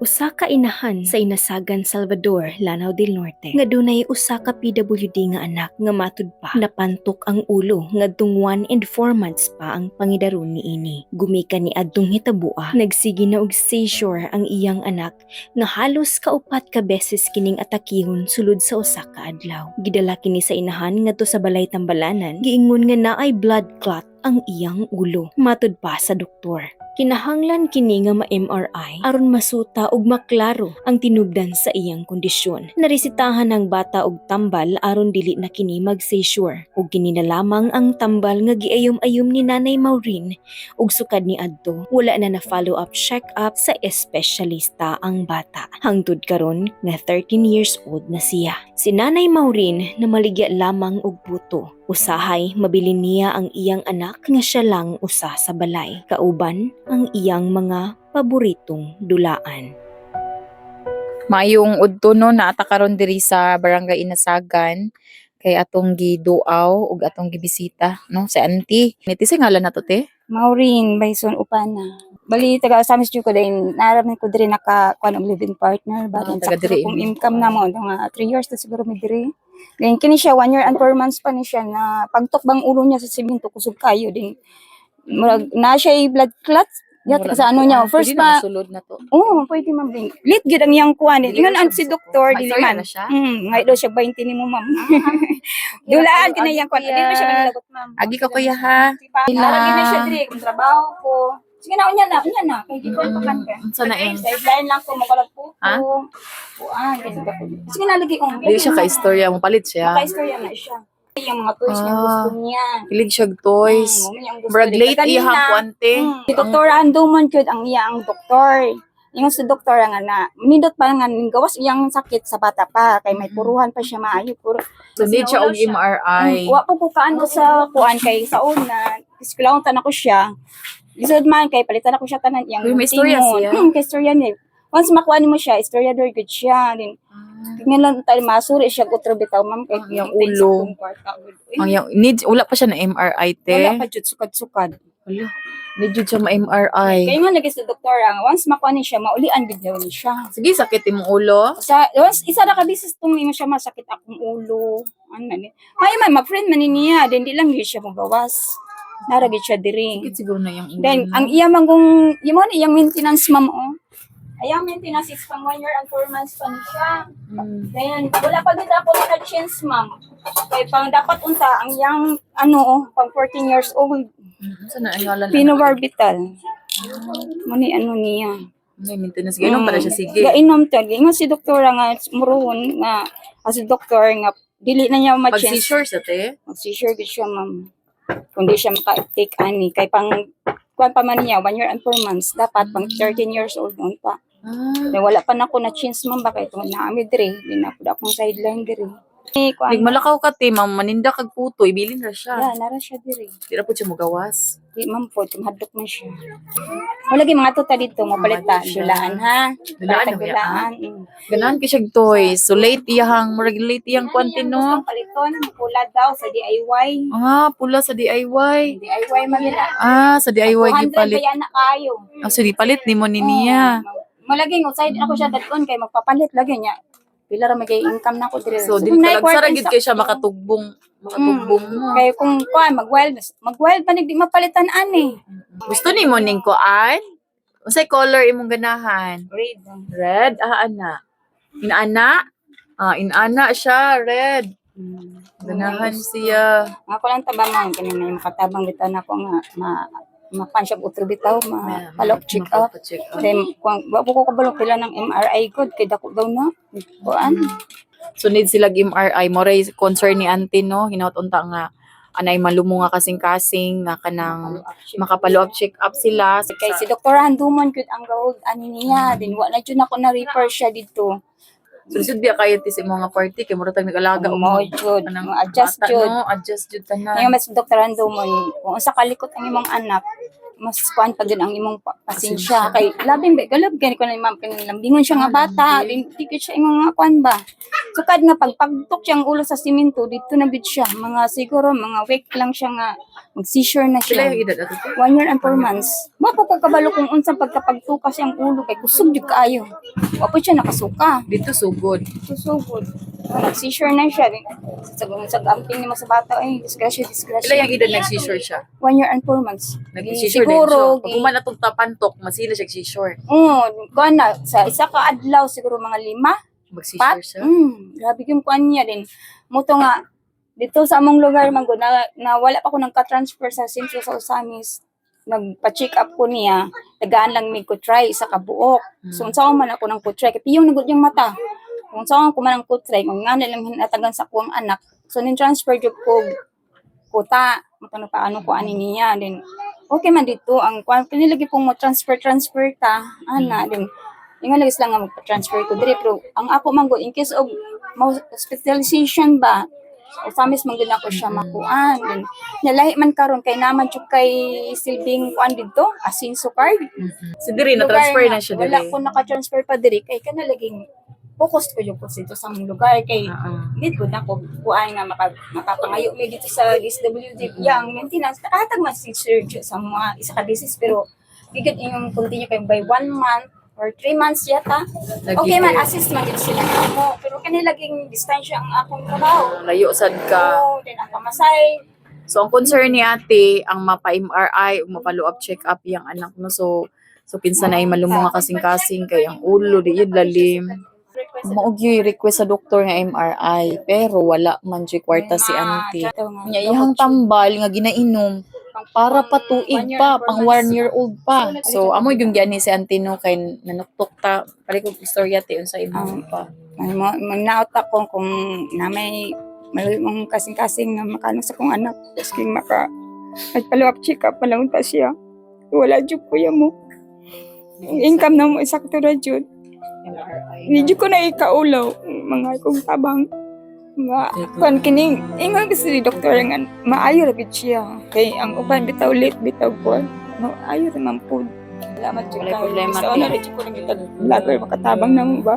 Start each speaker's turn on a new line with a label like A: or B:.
A: Usa ka inahan sa Inasagan, Salvador, Lanao del Norte. Nga dunay usa ka PWD nga anak nga matud pa napantok ang ulo ngadtong 1 and 4 months pa ang pangidaron ni ini. Gumika ni adtong hitabua, nagsigi na og seizure ang iyang anak nga halos kaupat ka beses kining atakihon sulod sa usa ka adlaw. Gidala kini sa inahan ngadto sa balay tambalanan, giingon nga naay blood clot ang iyang ulo. Matud pa sa doktor. Kinahanglan kini nga ma-MRI aron masuta ug maklaro ang tinubdan sa iyang kondisyon. Narisitahan ng bata og tambal aron dili na kini mag-seizure ug kini na lamang ang tambal nga giayom-ayom ni Nanay Maureen ug sukad ni adto wala na na follow up check up sa espesyalista ang bata. Hangtod karon nga 13 years old na siya. Si Nanay Maureen na maligya lamang og puto Usahay, mabilin niya ang iyang anak nga siya lang usa sa balay. Kauban ang iyang mga paboritong dulaan.
B: Mayong udto no naata karon diri sa Barangay Inasagan kay atong giduaw ug atong gibisita no si auntie. Niti sa ngalan nato te?
C: Maureen Bison Upana. Bali taga sa amis ko din naraman ko diri naka kuan og living partner ba
B: Ah, taga diri
C: kung income na mo nga 3 years na siguro mi diri. Then kini siya 1 year and 4 months pa ni siya na pagtok bang ulo niya sa simento kusog kayo din. Murag na siya blood clot. Yat sa ano niya
B: ah.
C: first
B: Pwede
C: pa
B: masulod na to.
C: Oo, pwede ma'am din. Lit gid ang iyang kuan. Ingon ang si doktor
B: May
C: dili man. Mm, ngay daw siya 20 ni mo ma'am. Dulaan ka na iyang kuan. Dili ba siya manalagot ma'am.
B: Agi ka kuya ha.
C: Ila. Lagi na siya diri kung trabaho ko. Sige na, unya na, unya na. Kay di ko pa kan ka.
B: Unsa na yung
C: Sideline lang ko, magalag po
B: Ha?
C: Kuan, kasi ka. Sige na, lagi ko.
B: Dili siya ka istorya mo palit siya.
C: Maka-istorya na siya. Yung mga toys na
B: Ah.
C: gusto niya.
B: Kilig siya toys.
C: Mm,
B: Brag
C: niya.
B: late iyang kuante.
C: mm, Si Dr. Anduman kyud ang iyang doktor. Yung si doktor nga na, nindot pa nga gawas iyang sakit sa bata pa kay may puruhan pa siya maayo puro.
B: So need siya og MRI.
C: Mm, wa po ko kaano sa kuan kay sa una. Kasi kailangan tanan ko siya. Isod man kay palitan ako siya tanan iyang
B: Uy, may istorya siya.
C: Kay istorya niya. Once makuha mo siya, istorya very good siya. Din tingnan lang tayo masuri siya utro bitaw ma'am kay
B: Ang iyang
C: yung
B: ulo. Ang yang need wala pa siya na MRI te.
C: Wala pa jud sukad-sukad.
B: Wala. Need jud siya ma-MRI.
C: Kaya nga lagi sa doktor ang once makuha ni siya, maulian gid daw ni siya.
B: Sige, sakit imong ulo.
C: Sa once isa ra ka bisis tung imo siya masakit akong ulo. Ano ni? May may mag-friend man ni niya, then di lang gyud siya magawas. Naragid siya diri.
B: Sakit siguro na yung ulo.
C: Then, ang iya manggong, yung mo iyang maintenance ma'am, oh. Ayang maintenance is pang one year and four months pa ni siya.
B: Mm.
C: Then, wala pa din ako na chance, ma'am. Kaya pang dapat unta, ang yang, ano, oh, pang 14 years old,
B: Saan na ang ngalan?
C: pinobarbital. Muni, ano niya.
B: May maintenance. Gainom pala siya, sige.
C: Gainom to. Nga si doktora nga, muruhon nga, as si doktor nga, dili na niya
B: Pag
C: ma-chance.
B: seizure sa te,
C: Mag-seizure gid siya, ma'am. Kung di siya maka-take ani. Kay pang, kuan pa man niya, one year and four months. Dapat pang 13 years old noon pa.
B: ah,
C: Kaya wala pa na ako na chance, ma'am. Baka ito na kami dire. Di na po akong sideline dire. Eh, kuan.
B: nagmalakaw ka te, ma'am, maninda kag puto, ibilin na siya.
C: Yeah, nara siya dire.
B: Di na po siya magawas.
C: Di, ma'am po, kumahadlok man siya. Wala gyud mga tuta dito. Mapalitan
B: siya.
C: Dulaan, ha?
B: Dulaan, ya,
C: dulaan. Mm.
B: Ganahan ka siya toys. So late iyang, murag late iyang
C: yung
B: no.
C: Paliton, pula daw sa DIY.
B: Ah, pula sa DIY.
C: DIY nila.
B: Ah, sa DIY
C: 200
B: gipalit.
C: kaya na kayo.
B: Ah, so di palit ni mo ni niya.
C: Malaging outside ako siya dadon kay magpapalit lagi niya. Pila ra magay income na ko dire.
B: So, di
C: kung
B: talag
C: naikwarta
B: sa gid kay siya makatugbong, makatugbong
C: Mm.
B: mo.
C: Kaya kung kuan mag-wild, mag-wild pa di mapalitan ani.
B: Gusto ni mo ning kuan? Unsay color imong ganahan?
C: Red.
B: Red, ah, ana. Inana? Ah, inana siya, red.
C: Mm.
B: Ganahan siya.
C: Ako lang taba man kanina yung makatabang bitan ako nga ma mapan siya utro bitaw ma palok check up. Then kung wa ko kabalo pila ng MRI good kay dako daw na. Kuan.
B: So need sila MRI mo ray concern ni auntie no hinaut unta nga anay malumo nga kasing-kasing nga kanang makapalo up check up sila
C: Kay si Dr. Handumon good ang gold ani niya. Then wa na jud ako na refer siya dito.
B: Sulisod biya kayo ti sa mga party kay murag nag-alaga
C: Mo
B: mo
C: jud. Adjust jud.
B: no? adjust jud tanan
C: Ngayon mas Dr. Handumon kung sa kalikot ang imong anak mas kuan pa din ang imong pa- pasensya kay labing ba galab gani ko na ma'am kinalambingon siya nga bata di di ko siya ingon nga kuan ba sukad nga pagpagtok siya ang ulo sa simento dito na bit siya mga siguro mga week lang siya nga mag seizure na siya
B: yung edad ato.
C: one year and four months wa po ko kabalo kung unsang pagkapagtuka siyang ulo kay kusog jud kaayo wa po siya nakasuka
B: Dito sugod.
C: susugod nag-seizure na siya sa sa amping ni mo sa bata ay disgrasya disgrasya
B: Sila yung edad nag-seizure siya.
C: one year and four months.
B: Nag-seizure
C: siguro.
B: Pag kuman atong tapantok, masila siya seizure.
C: Oo, kuan na, sa isa ka adlaw siguro mga lima.
B: Mag-seizure siya.
C: Mm, grabe yung kuan niya din. Muto nga, dito sa among lugar, man na, na wala pa ko nagka-transfer sa sentro sa Osamis, nagpa-check up ko niya, tagaan lang may ko try isa ka buok. So, unsa man ako ng ko try, kaya piyong nagod yung mata. Kung saan ko man ang ko try, kung nga nilang hinatagan sa kuwang anak, so nin-transfer jud ko kuta, matano paano ko ani niya, din okay man dito ang kwan kinilagi pong mo transfer transfer ta ana din yung lagi lang nga magpa-transfer ko dire pero ang ako man in case of mo hospitalization ba o samis man gud ako siya makuan din nalahi man karon kay naman jud kay silbing kuan dito asinso card
B: So, diri,
C: Lugar
B: na-transfer
C: nga,
B: na siya
C: wala
B: diri.
C: ko naka-transfer pa diri kay kana laging focus ko yung ko dito sa among lugar kay
B: Oo.
C: dito na ko kuan nga maka, makapangayo mi dito sa SWD yang maintenance atag man si Sergio sa mga isa ka business pero gigit yung continue kay by one month or three months yata
B: Lagi
C: okay man assist man gid sila ako pero kani laging distansya ang akong trabaho
B: Layo sad ka.
C: Oo, din ang pamasay
B: So, ang concern ni ate, ang mapa-MRI, o mapa-follow up check-up yung anak mo. So, so kinsa na ay malumo nga kasing-kasing kay ang ulo, di yun lalim. Maog yung request sa doktor nga MRI, pero wala man dyan kwarta si auntie. Nya ihang tambal nga ginainom para pa tuig pa, pang one year old pa. So, amoy yung gani si auntie no, kay nanuktok ta. Pari ko istorya ti sa imo pa.
C: May mo manaot ako kung na may malayo mong kasing-kasing nga makano sa kong anak. Tapos king maka up check up palang ta siya. Wala jud kuya mo. Income na mo isakto ra jud. Hindi ko na ikaulaw mga kong tabang. Nga, kan kining ingon kasi ni doktor nga maayo ra gid siya. Kay ang uban bitaw late bitaw ko. No, ayo ra man po. Salamat jud kayo.
B: problema,
C: ra jud ko nang vlogger makatabang na mo ba.